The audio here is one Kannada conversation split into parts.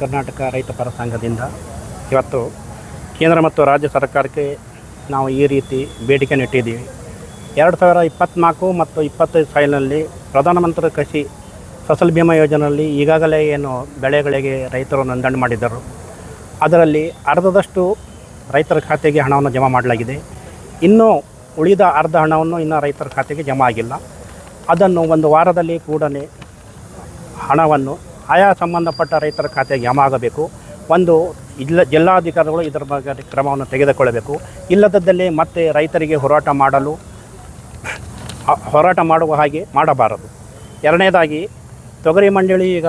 ಕರ್ನಾಟಕ ರೈತ ಪರ ಸಂಘದಿಂದ ಇವತ್ತು ಕೇಂದ್ರ ಮತ್ತು ರಾಜ್ಯ ಸರ್ಕಾರಕ್ಕೆ ನಾವು ಈ ರೀತಿ ಬೇಡಿಕೆ ಇಟ್ಟಿದ್ದೀವಿ. ಎರಡು ಸಾವಿರ ಇಪ್ಪತ್ತ್ನಾಲ್ಕು ಮತ್ತು ಇಪ್ಪತ್ತೈದು ಸಾಲಿನಲ್ಲಿ ಪ್ರಧಾನಮಂತ್ರಿ ಕೃಷಿ ಫಸಲ್ ಭೀಮಾ ಯೋಜನೆಯಲ್ಲಿ ಈಗಾಗಲೇ ಏನು ಬೆಳೆಗಳಿಗೆ ರೈತರು ನೋಂದಣಿ ಮಾಡಿದ್ದರು. ಅದರಲ್ಲಿ ಅರ್ಧದಷ್ಟು ರೈತರ ಖಾತೆಗೆ ಹಣವನ್ನು ಜಮಾ ಮಾಡಲಾಗಿದೆ. ಇನ್ನೂ ಉಳಿದ ಅರ್ಧ ಹಣವನ್ನು ಇನ್ನು ರೈತರ ಖಾತೆಗೆ ಜಮಾ ಆಗಿಲ್ಲ. ಅದನ್ನು ಒಂದು ವಾರದಲ್ಲಿ ಕೂಡಲೇ ಹಣವನ್ನು ಆಯಾ ಸಂಬಂಧಪಟ್ಟ ರೈತರ ಖಾತೆಗೆ ಯಮ ಆಗಬೇಕು. ಒಂದು ಇಲ್ಲ ಜಿಲ್ಲಾಧಿಕಾರಿಗಳು ಇದರ ಬಗ್ಗೆ ಕ್ರಮವನ್ನು ತೆಗೆದುಕೊಳ್ಳಬೇಕು. ಇಲ್ಲದದ್ದಲ್ಲಿ ಮತ್ತೆ ರೈತರಿಗೆ ಹೋರಾಟ ಮಾಡಲು, ಹೋರಾಟ ಮಾಡುವ ಹಾಗೆ ಮಾಡಬಾರದು. ಎರಡನೇದಾಗಿ, ತೊಗರಿ ಮಂಡಳಿ ಈಗ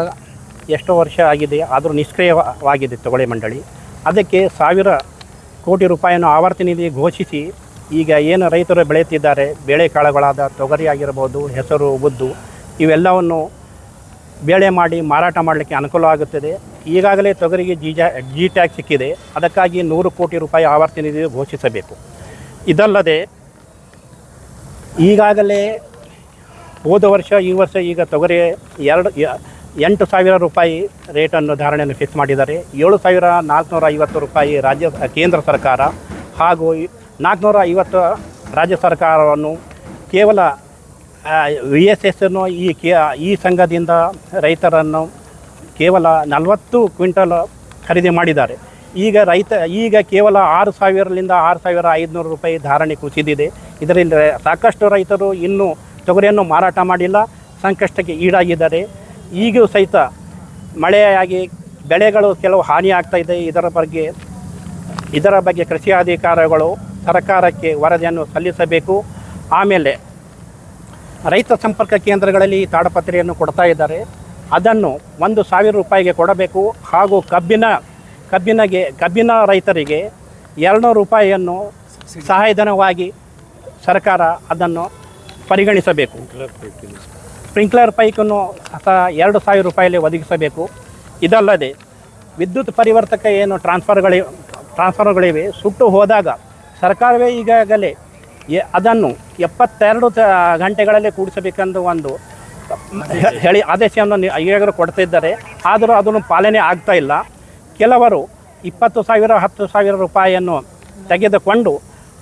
ಎಷ್ಟೋ ವರ್ಷ ಆಗಿದೆ, ಆದರೂ ನಿಷ್ಕ್ರಿಯವಾಗಿದೆ ತೊಗರಿ ಮಂಡಳಿ. ಅದಕ್ಕೆ ಸಾವಿರ ಕೋಟಿ ರೂಪಾಯಿಯನ್ನು ಆವರ್ತಿ ನಿಧಿ ಘೋಷಿಸಿ, ಈಗ ಏನು ರೈತರು ಬೆಳೆಯುತ್ತಿದ್ದಾರೆ, ಬೇಳೆಕಾಳುಗಳಾದ ತೊಗರಿ ಆಗಿರ್ಬೋದು, ಹೆಸರು, ಉದ್ದು, ಇವೆಲ್ಲವನ್ನು ಬೇಳೆ ಮಾಡಿ ಮಾರಾಟ ಮಾಡಲಿಕ್ಕೆ ಅನುಕೂಲ ಆಗುತ್ತದೆ. ಈಗಾಗಲೇ ತೊಗರಿಗೆ ಜಿ ಜಾ ಟ್ಯಾಕ್ಸ್ ಸಿಕ್ಕಿದೆ. ಅದಕ್ಕಾಗಿ ನೂರು ಕೋಟಿ ರೂಪಾಯಿ ಆವರ್ತಿ ನಿಧಿ ಘೋಷಿಸಬೇಕು. ಇದಲ್ಲದೆ ಈಗಾಗಲೇ ಹೋದ ವರ್ಷ, ಈ ವರ್ಷ ಈಗ ತೊಗರಿ ಎರಡು, ಎಂಟು ಸಾವಿರ ರೂಪಾಯಿ ರೇಟನ್ನು ಧಾರಣೆಯನ್ನು ಫಿಕ್ಸ್ ಮಾಡಿದ್ದಾರೆ. ಏಳು ಸಾವಿರ ನಾಲ್ಕುನೂರ ಐವತ್ತು ರೂಪಾಯಿ ರಾಜ್ಯ, ಕೇಂದ್ರ ಸರ್ಕಾರ ಹಾಗೂ ನಾಲ್ಕುನೂರ ಐವತ್ತು ರಾಜ್ಯ ಸರ್ಕಾರವನ್ನು ಕೇವಲ ವಿ ಎಸ್ ಎಸ್ ಈ ಕೆ, ಈ ಸಂಘದಿಂದ ರೈತರನ್ನು ಕೇವಲ ನಲವತ್ತು ಕ್ವಿಂಟಲ್ ಖರೀದಿ ಮಾಡಿದ್ದಾರೆ. ಈಗ ರೈತ, ಈಗ ಕೇವಲ ಆರು ಸಾವಿರದಿಂದ ಆರು ಸಾವಿರ ಐದುನೂರು ರೂಪಾಯಿ ಧಾರಣೆ ಕುಸಿದಿದೆ. ಇದರಿಂದ ಸಾಕಷ್ಟು ರೈತರು ಇನ್ನೂ ತೊಗರಿಯನ್ನು ಮಾರಾಟ ಮಾಡಿಲ್ಲ, ಸಂಕಷ್ಟಕ್ಕೆ ಈಡಾಗಿದ್ದಾರೆ. ಈಗೂ ಸಹಿತ ಮಳೆಯಾಗಿ ಬೆಳೆಗಳು ಕೆಲವು ಹಾನಿ ಆಗ್ತಾ ಇದೆ. ಇದರ ಬಗ್ಗೆ ಇದರ ಬಗ್ಗೆ ಕೃಷಿ ಅಧಿಕಾರಿಗಳು ಸರ್ಕಾರಕ್ಕೆ ವರದಿಯನ್ನು ಸಲ್ಲಿಸಬೇಕು. ಆಮೇಲೆ ರೈತ ಸಂಪರ್ಕ ಕೇಂದ್ರಗಳಲ್ಲಿ ತಾಡಪತ್ರೆಯನ್ನು ಕೊಡ್ತಾ ಇದ್ದಾರೆ. ಅದನ್ನು ಒಂದು ಸಾವಿರ ರೂಪಾಯಿಗೆ ಕೊಡಬೇಕು ಹಾಗೂ ಕಬ್ಬಿನ, ಕಬ್ಬಿನಗೆ, ಕಬ್ಬಿನ ರೈತರಿಗೆ ಎರಡುನೂರು ರೂಪಾಯಿಯನ್ನು ಸಹಾಯಧನವಾಗಿ ಸರ್ಕಾರ ಅದನ್ನು ಪರಿಗಣಿಸಬೇಕು. ಸ್ಪ್ರಿಂಕ್ಲರ್ ಪೈಕನ್ನು ಸಹ ಎರಡು ಸಾವಿರ ರೂಪಾಯಲ್ಲಿ ಒದಗಿಸಬೇಕು. ಇದಲ್ಲದೆ ವಿದ್ಯುತ್ ಪರಿವರ್ತಕ ಏನು ಟ್ರಾನ್ಸ್ಫರ್ಗಳಿವೆ ಟ್ರಾನ್ಸ್ಫರ್ಗಳಿವೆ. ಸುಟ್ಟು ಹೋದಾಗ ಸರ್ಕಾರವೇ ಈಗಾಗಲೇ ಎ ಅದನ್ನು ಎಪ್ಪತ್ತೆರಡು ಗಂಟೆಗಳಲ್ಲಿ ಕೂಡಿಸಬೇಕೆಂದು ಒಂದು ಹೇಳಿ ಆದೇಶವನ್ನು ಈಗಾಗಲೂ ಕೊಡ್ತಿದ್ದಾರೆ ಆದರೂ ಅದನ್ನು ಪಾಲನೆ ಆಗ್ತಾ ಇಲ್ಲ. ಕೆಲವರು ಇಪ್ಪತ್ತು ಸಾವಿರ, ಹತ್ತು ಸಾವಿರ ರೂಪಾಯಿಯನ್ನು ತೆಗೆದುಕೊಂಡು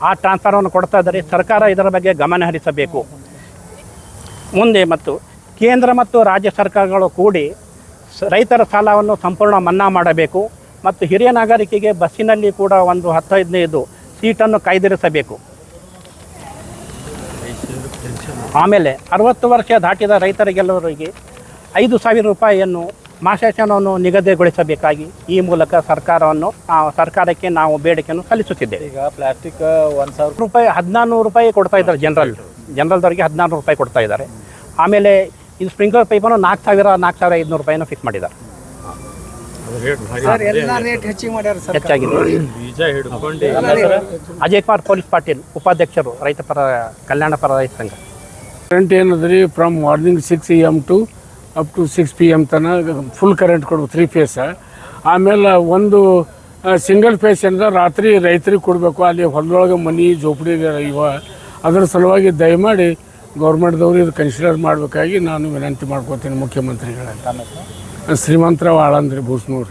ಆ ಟ್ರಾನ್ಸ್ಫರನ್ನು ಕೊಡ್ತಾ ಇದ್ದಾರೆ. ಸರ್ಕಾರ ಇದರ ಬಗ್ಗೆ ಗಮನ ಹರಿಸಬೇಕು. ಮುಂದೆ ಮತ್ತು ಕೇಂದ್ರ ಮತ್ತು ರಾಜ್ಯ ಸರ್ಕಾರಗಳು ಕೂಡಿ ರೈತರ ಸಾಲವನ್ನು ಸಂಪೂರ್ಣ ಮನ್ನಾ ಮಾಡಬೇಕು ಮತ್ತು ಹಿರಿಯ ನಾಗರಿಕರಿಗೆ ಬಸ್ಸಿನಲ್ಲಿ ಕೂಡ ಒಂದು ಹತ್ತು ಹದಿನೈದು ಸೀಟನ್ನು ಕಾಯ್ದಿರಿಸಬೇಕು. ಆಮೇಲೆ ಅರವತ್ತು ವರ್ಷ ದಾಟಿದ ರೈತರಿಗೆಲ್ಲರಿಗೆ ಐದು ಸಾವಿರ ರೂಪಾಯಿಯನ್ನು ಮಾಸಾಶನವನ್ನು ನಿಗದಿಗೊಳಿಸಬೇಕಾಗಿ ಈ ಮೂಲಕ ಸರ್ಕಾರವನ್ನು ಸರ್ಕಾರಕ್ಕೆ ನಾವು ಬೇಡಿಕೆಯನ್ನು ಸಲ್ಲಿಸುತ್ತಿದ್ದೇವೆ. ಈಗ ಪ್ಲಾಸ್ಟಿಕ್ ಒಂದು ಸಾವಿರ ರೂಪಾಯಿ ಹದಿನಾರು ರೂಪಾಯಿ ಕೊಡ್ತಾ ಇದ್ದಾರೆ ಜನರಲ್. ಜನರಲ್ದವರಿಗೆ ಹದಿನಾರು ರೂಪಾಯಿ ಕೊಡ್ತಾ ಇದ್ದಾರೆ. ಆಮೇಲೆ ಇದು ಸ್ಪ್ರಿಂಕ್ಲರ್ ಪೈಪನ್ನು ನಾಲ್ಕು ಸಾವಿರ ನಾಲ್ಕು ಸಾವಿರ ಐದುನೂರು ರೂಪಾಯಿನ ಫಿಕ್ಸ್ ಮಾಡಿದ್ದಾರೆ. ಸರ್ ಎಲ್ಲ ರೇಟ್ ಹೆಚ್ಚಿಗೆ ಮಾಡ್ಯಾರ ಸರ್ ಹೆಚ್ಚಾಗಿದೆ. ಬೀಜ ಅಜಯ್ ಕುಮಾರ್ ಪೊಲೀಸ್ ಪಾಟೀಲ್ ಉಪಾಧ್ಯಕ್ಷರು ರೈತ ಪರ ಕಲ್ಯಾಣ ಪರ ರೈತ ಸಂಘ. Current ಏನದ್ರಿ from morning six A M to up to six P M ತನಕ ಫುಲ್ ಕರೆಂಟ್ ಕೊಡ್ಬೇಕು ತ್ರೀ ಫೇಸ್ ಆಮೇಲೆ ಒಂದು ಸಿಂಗಲ್ ಫೇಸ್ ಏನಂದ್ರೆ ರಾತ್ರಿ ರೈತರಿಗೆ ಕೊಡಬೇಕು ಅಲ್ಲಿ ಹೊಲದೊಳಗೆ ಮನೆ ಜೋಪಡಿ ಇವ. ಅದರ ಸಲುವಾಗಿ ದಯಮಾಡಿ ಗೌರ್ಮೆಂಟ್ದವ್ರು ಇದು ಕನ್ಸಿಡರ್ ಮಾಡಬೇಕಾಗಿ ನಾನು ವಿನಂತಿ ಮಾಡ್ಕೋತೀನಿ ಮುಖ್ಯಮಂತ್ರಿಗಳಲ್ಲಿ ಶ್ರೀಮಂತರಾವ್ ಆಳಂದ್ರಿ ಬೂಸ್ನೂರು